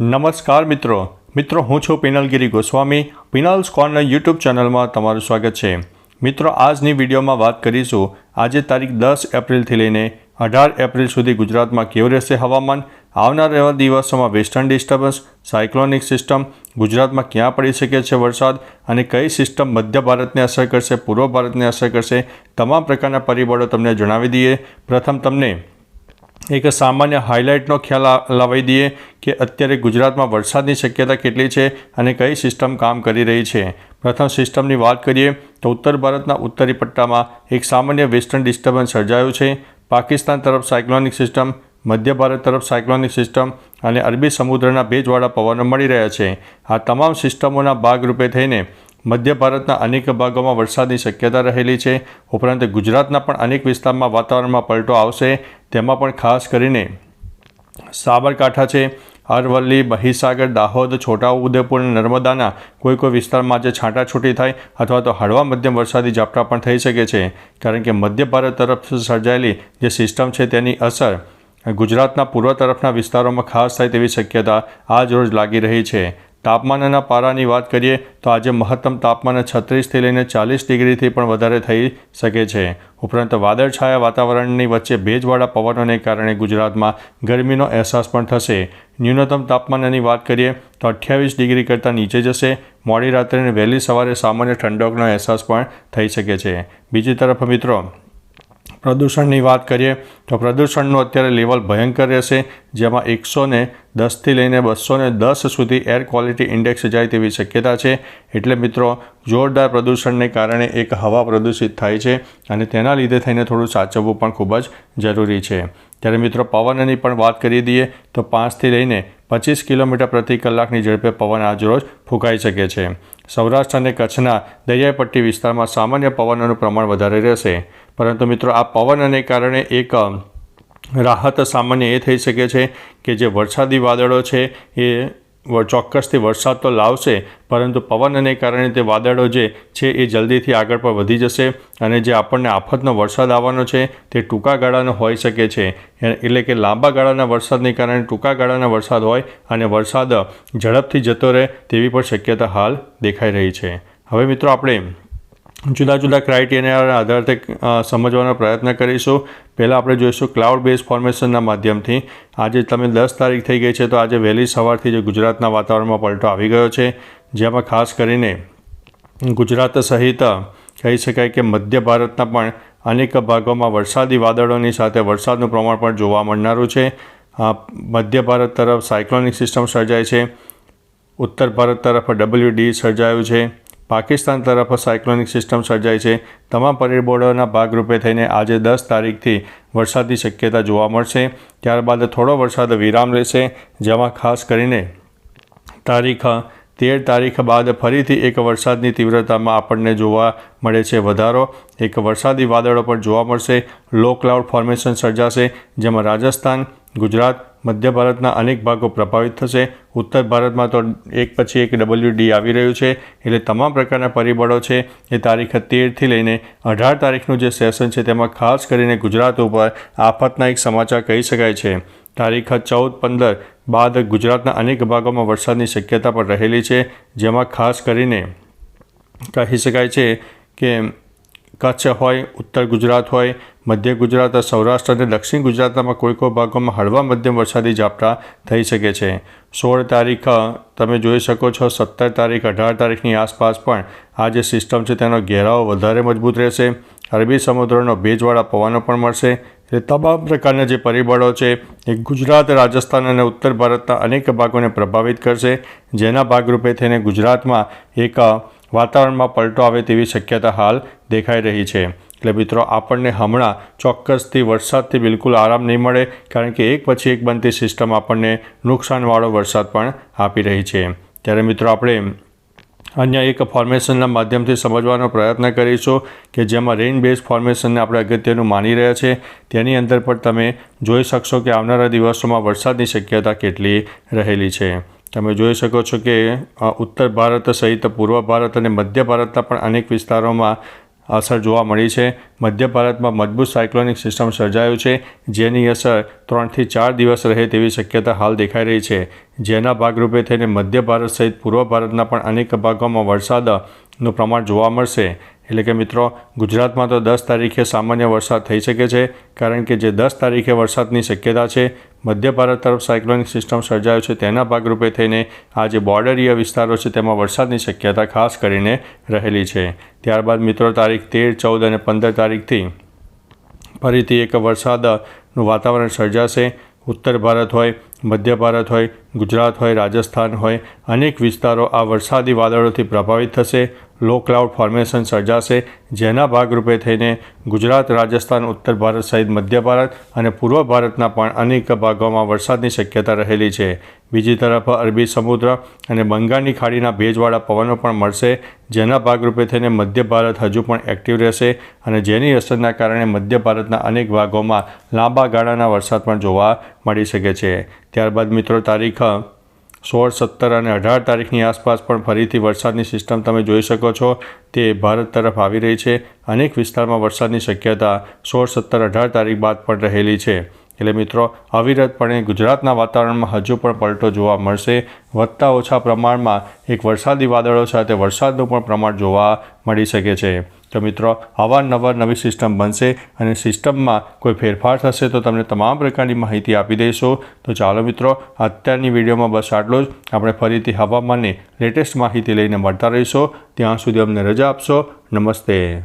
નમસ્કાર મિત્રો. મિત્રો, હું છું પિનલગીરી ગોસ્વામી. પિનલ્સ કોર્નર યુટ્યુબ ચેનલમાં તમારું સ્વાગત છે. મિત્રો, આજની વિડીયોમાં વાત કરીશું. આજે તારીખ દસ એપ્રિલથી લઈને અઢાર એપ્રિલ સુધી ગુજરાતમાં કેવું રહેશે હવામાન? આવનાર દિવસોમાં વેસ્ટર્ન ડિસ્ટર્બન્સ, સાયક્લોનિક સિસ્ટમ, ગુજરાતમાં ક્યાં પડી શકે છે વરસાદ અને કઈ સિસ્ટમ મધ્ય ભારતને અસર કરશે, પૂર્વ ભારતને અસર કરશે? તમામ પ્રકારના પરિબળો તમને જણાવી દઈએ. પ્રથમ તમને એક સામાન્ય હાઇલાઇટનો ખ્યાલ લાવી દઈએ કે અત્યારે ગુજરાતમાં વરસાદની શક્યતા કેટલી છે અને કઈ સિસ્ટમ કામ કરી રહી છે. પ્રથમ સિસ્ટમની વાત કરીએ તો ઉત્તર ભારતના ઉત્તરી પટ્ટામાં એક સામાન્ય વેસ્ટર્ન ડિસ્ટર્બન્સ સર્જાયું છે. પાકિસ્તાન તરફ સાયક્લોનિક સિસ્ટમ મધ્ય ભારત તરફ સાયક્લોનિક સિસ્ટમ અને અરબી સમુદ્રના ભેજવાળા પવનો મળી રહ્યા છે. આ તમામ સિસ્ટમોના ભાગરૂપે થઈને મધ્ય ભારતના અનેક ભાગોમાં વરસાદની શક્યતા રહેલી છે. ઉપરાંત ગુજરાતના પણ અનેક વિસ્તારમાં વાતાવરણમાં પલટો આવશે તેમાં પણ ખાસ કરીને સાબરકાંઠા છે, અરવલ્લી, મહીસાગર, દાહોદ, છોટાઉદેપુર નર્મદાના કોઈ કોઈ વિસ્તારમાં જે છાંટાછૂટી થાય અથવા તો હળવા મધ્યમ વરસાદી ઝાપટા પણ થઈ શકે છે. કારણ કે મધ્ય ભારત તરફ સર્જાયેલી જે સિસ્ટમ છે તેની અસર ગુજરાતના પૂર્વ તરફના વિસ્તારોમાં ખાસ થાય તેવી શક્યતા આજ રોજ લાગી રહી છે. તાપમાનના પારાની વાત કરીએ, તો આજે મહત્તમ તાપમાન છત્રીસથી લઈને ચાલીસ ડિગ્રીથી પણ વધારે થઈ શકે છે. ઉપરાંત વાદળછાયા વાતાવરણની વચ્ચે ભેજવાળા પવનોને કારણે ગુજરાતમાં ગરમીનો અહેસાસ પણ થશે. ન્યૂનતમ તાપમાનની વાત કરીએ, તો અઠ્યાવીસ ડિગ્રી કરતાં નીચે જશે. મોડી રાત્રે અને વહેલી સવારે સામાન્ય ઠંડકનો અહેસાસ પણ થઈ શકે છે. બીજી તરફ મિત્રો પ્રદૂષણની વાત કરીએ, તો પ્રદૂષણનું અત્યારે લેવલ ભયંકર રહેશે, જેમાં એકસો ને દસથી લઈને બસો ને દસ સુધી એર ક્વોલિટી ઇન્ડેક્સ જાય તેવી શક્યતા છે. એટલે મિત્રો, જોરદાર પ્રદૂષણને કારણે એક હવા પ્રદૂષિત થાય છે અને તેના લીધે થઈને થોડું સાચવવું પણ ખૂબ જ જરૂરી છે. ત્યારે મિત્રો, પવનની પણ વાત કરી દઈએ, તો પાંચથી લઈને પચીસ કિલોમીટર પ્રતિ કલાકની ઝડપે પવન આજરોજ ફૂંકાઈ શકે છે. સૌરાષ્ટ્ર અને કચ્છના દરિયાઈ પટ્ટી વિસ્તારમાં સામાન્ય પવનોનું પ્રમાણ વધારે રહેશે. પરંતુ મિત્રો આ પવનને કારણે એક રાહત સામાન્ય એ થઈ શકે છે કે જે વરસાદી વાદળો છે એ ચોક્કસથી વરસાદ તો લાવશે, પરંતુ પવનને કારણે તે વાદળો જે છે એ જલ્દીથી આગળ પર વધી જશે અને જે આપણને આફતનો વરસાદ આવવાનો છે તે ટૂંકા ગાળાનો હોઈ શકે છે. એટલે કે લાંબા ગાળાના વરસાદને કારણે ટૂંકા ગાળાના વરસાદ હોય અને વરસાદ ઝડપથી જતો રહે તેવી પણ શક્યતા હાલ દેખાઈ રહી છે. હવે મિત્રો આપણે જુદા જુદા ક્રાઇટેરિયાના આધારે સમજવાનો પ્રયત્ન કરીશું. પહેલાં આપણે જોઈશું ક્લાઉડ બેઝ ફોર્મેશનના માધ્યમથી. આજે તમે દસ તારીખ થઈ ગઈ છે, તો આજે વહેલી સવારથી જે ગુજરાતના વાતાવરણમાં પલટો આવી ગયો છે. જેમાં ખાસ કરીને ગુજરાત સહિત, કહી શકાય કે મધ્ય ભારતના પણ અનેક ભાગોમાં વરસાદી વાદળોની સાથે વરસાદનું પ્રમાણ પણ જોવા મળનારું છે. મધ્ય ભારત તરફ સાયક્લોનિક સિસ્ટમ સર્જાય છે. ઉત્તર ભારત તરફ ડબલ્યુ ડી સર્જાયું છે. પાકિસ્તાન તરફ સાયક્લોનિક સિસ્ટમ સર્જાય છે. તમામ પરિબળોના ભાગરૂપે થઈને આજે દસ તારીખથી વરસાદની શક્યતા જોવા મળશે. ત્યારબાદ થોડો વરસાદ વિરામ લેશે જેમાં ખાસ કરીને તારીખ તેર તારીખ બાદ ફરીથી એક વરસાદની તીવ્રતામાં આપણને જોવા મળે છે વધારો. એક વરસાદી વાદળો પણ જોવા મળશે. લો ક્લાઉડ ફોર્મેશન સર્જાશે, જેમાં રાજસ્થાન ગુજરાત, મધ્ય ભારતના અનેક ભાગો પ્રભાવિત થશે. ઉત્તર ભારતમાં તો એક પછી એક ડબલ્યુ ડી આવી રહ્યું છે. એટલે તમામ પ્રકારના પરિબળો છે એ તારીખ તેરથી લઈને અઢાર તારીખનું જે સેશન છે તેમાં ખાસ કરીને ગુજરાત ઉપર આફતના એક સમાચાર કહી શકાય છે. તારીખ ચૌદ પંદર બાદ ગુજરાતના અનેક ભાગોમાં વરસાદની શક્યતા પણ રહેલી છે. જેમાં ખાસ કરીને કહી શકાય છે કે કચ્છ હોય, ઉત્તર ગુજરાત હોય મધ્ય ગુજરાત સૌરાષ્ટ્ર અને દક્ષિણ ગુજરાતમાં કોઈ કોઈ ભાગોમાં હળવા મધ્યમ વરસાદી ઝાપટા થઈ શકે છે. સોળ તારીખ તમે જોઈ શકો છો, સત્તર તારીખ, અઢાર તારીખની આસપાસ પણ આ જે સિસ્ટમ છે તેનો ઘેરાવો વધારે મજબૂત રહેશે. અરબી સમુદ્રનો ભેજવાળા પવનો પણ મળશે. એટલે તમામ પ્રકારના જે પરિબળો છે એ ગુજરાત, રાજસ્થાન અને ઉત્તર ભારતના અનેક ભાગોને પ્રભાવિત કરશે. જેના ભાગરૂપે થઈને ગુજરાતમાં એક વાતાવરણમાં પલટો આવે તેવી શક્યતા હાલ દેખાઈ રહી છે. એટલે મિત્રો, આપણને હમણાં ચોક્કસથી વરસાદથી બિલકુલ આરામ નહીં મળે, કારણ કે એક પછી એક બનતી સિસ્ટમ આપણને નુકસાનવાળો વરસાદ પણ આપી રહી છે. ત્યારે મિત્રો, આપણે અન્ય એક ફોર્મેશનના માધ્યમથી સમજવાનો પ્રયત્ન કરીશું કે જેમાં રેઇન બેઝ ફોર્મેશનને આપણે અગત્યનું માની રહ્યા છે. તેની અંદર પણ તમે જોઈ શકશો કે આવનારા દિવસોમાં વરસાદની શક્યતા કેટલી રહેલી છે. તમે જોઈ શકો છો કે ઉત્તર ભારત સહિત પૂર્વ ભારત અને મધ્ય ભારતના પણ અનેક વિસ્તારોમાં અસર જોવા મળી છે. મધ્ય ભારતમાં મજબૂત સાયક્લોનિક સિસ્ટમ સર્જાયું છે, જેની અસર ત્રણથી ચાર દિવસ રહે તેવી શક્યતા હાલ દેખાઈ રહી છે. જેના ભાગરૂપે થઈને મધ્ય ભારત સહિત પૂર્વ ભારતના પણ અનેક ભાગોમાં વરસાદનું પ્રમાણ જોવા મળશે. એટલે કે મિત્રો, ગુજરાતમાં તો દસ તારીખે સામાન્ય વરસાદ થઈ શકે છે, કારણ કે જે દસ તારીખે વરસાદની શક્યતા છે મધ્ય ભારત તરફ સાયક્લોનિક સિસ્ટમ સર્જાયું છે, તેના ભાગરૂપે થઈને આ જે બોર્ડરીય વિસ્તારો છે, તેમાં વરસાદની શક્યતા ખાસ કરીને રહેલી છે. ત્યારબાદ મિત્રો, તારીખ તેર, ચૌદ અને પંદર તારીખથી ફરીથી એક વરસાદનું વાતાવરણ સર્જાશે. ઉત્તર ભારત હોય મધ્ય ભારત હોય, ગુજરાત હોય, રાજસ્થાન હોય, અનેક વિસ્તારો આ વરસાદી વાદળોથી પ્રભાવિત થશે. લો ક્લાઉડ ફોર્મેશન સર્જાશે, જેના ભાગરૂપે થઈને ગુજરાત, રાજસ્થાન, ઉત્તર ભારત સહિત મધ્ય ભારત અને પૂર્વ ભારતના પણ અનેક ભાગોમાં વરસાદની શક્યતા રહેલી છે. બીજી તરફ અરબી સમુદ્ર અને બંગાળની ખાડીના ભેજવાળા પવનો પણ મળશે, જેના ભાગરૂપે થઈને મધ્ય ભારત હજુ પણ એક્ટિવ રહેશે અને જેની અસરના કારણે મધ્ય ભારતના અનેક ભાગોમાં લાંબા ગાળાના વરસાદ પણ જોવા મળી શકે છે. ત્યારબાદ મિત્રો, તારીખ સોળ, સત્તર અને અઢાર તારીખની આસપાસ પણ ફરીથી વરસાદની સિસ્ટમ તમે જોઈ શકો છો. તે ભારત તરફ આવી રહી છે. અનેક વિસ્તારમાં વરસાદની શક્યતા સોળ, સત્તર, અઢાર તારીખ બાદ પણ રહેલી છે. એટલે મિત્રો, અવિરતપણે ગુજરાતના વાતાવરણમાં હજુ પણ પલટો જોવા મળશે. વધતા ઓછા પ્રમાણમાં એક વરસાદી વાદળો સાથે વરસાદનું પણ પ્રમાણ જોવા મળી શકે છે. તો મિત્રો અવારનવાર નવી સિસ્ટમ બનશે અને સિસ્ટમમાં કોઈ ફેરફાર થશે તો તમને તમામ પ્રકારની માહિતી આપી દઈશું. તો ચાલો મિત્રો, અત્યારની વિડીયોમાં બસ આટલો જ. આપણે ફરીથી હવામાનની લેટેસ્ટ માહિતી લઈને મળતા રહીશું. ત્યાં સુધી અમને રજા આપશો. નમસ્તે.